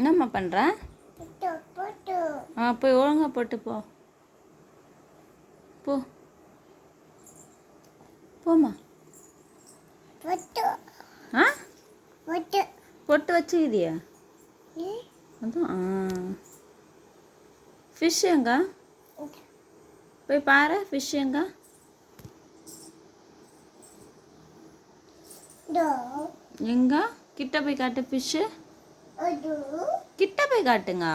என்னம்மா பண்ணுற ஆ போய் ஒழுங்கா போட்டு போ. போ. போம்மா. ஆ? பொட்டு வச்சுக்கிறியா அதுவும் ஆ. ஃபிஷ் எங்க? போய் பாரு ஃபிஷ் எங்க? எங்க? கிட்ட போய் காட்டு ஃபிஷ்ஷு கிட்ட போய் காட்டுங்க.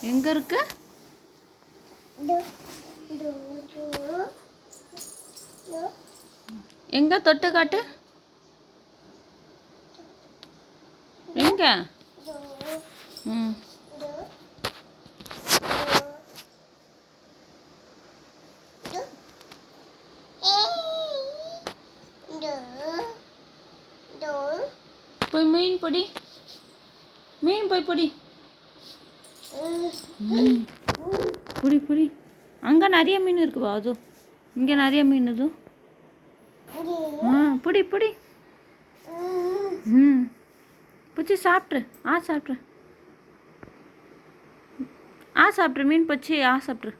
எங்க இருக்கு? எங்க தொட்டு காட்டு? எங்க? ம். போய் மீன் பொடி. மீன் போய் பொடி. புடி புடி அங்கே நிறைய மீன் இருக்குப்பா அது? இங்கே நிறைய மீன் அது? ஆ புடி புடி ம். பிடிச்சி சாப்பிட்ரு. ஆ சாப்பிட்ரு. ஆ சாப்பிட்ரு. மீன் பிடிச்சி ஆ சாப்பிட்ரு.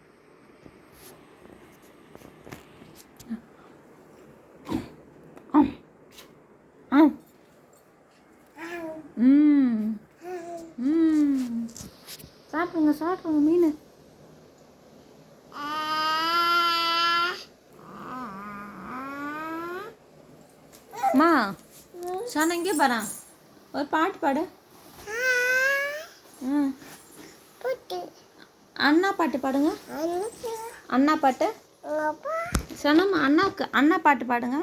ஆ ம் ம் சாப்பிடுங்க சாப்பிடுங்க மீன். அம்மா சொன்ன இங்கே பாரேன் ஒரு பாட்டு பாடு. அண்ணா பாட்டு பாடுங்க. அண்ணா பாட்டு. சொன்னம்மா அண்ணாவுக்கு அண்ணா பாட்டு பாடுங்க.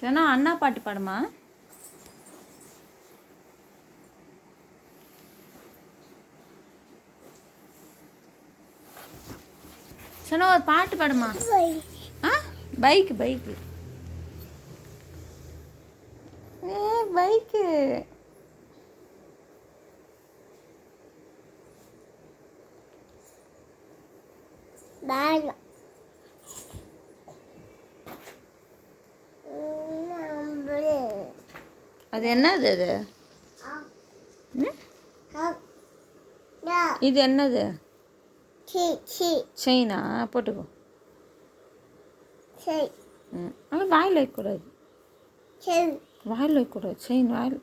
சேனா அண்ணா பாட்டு பாடுமா? சொன்னா ஒரு பாட்டு பாடுமா? ஆ? Bike bike. ஏ பைக்கு. அது என்னது அது? இது என்னது? செயினா? போட்டுக்கோ. ம். ஆனால் வாயில் வைக்கக்கூடாது. வாயில் வைக்கக்கூடாது. செயின் வாயில்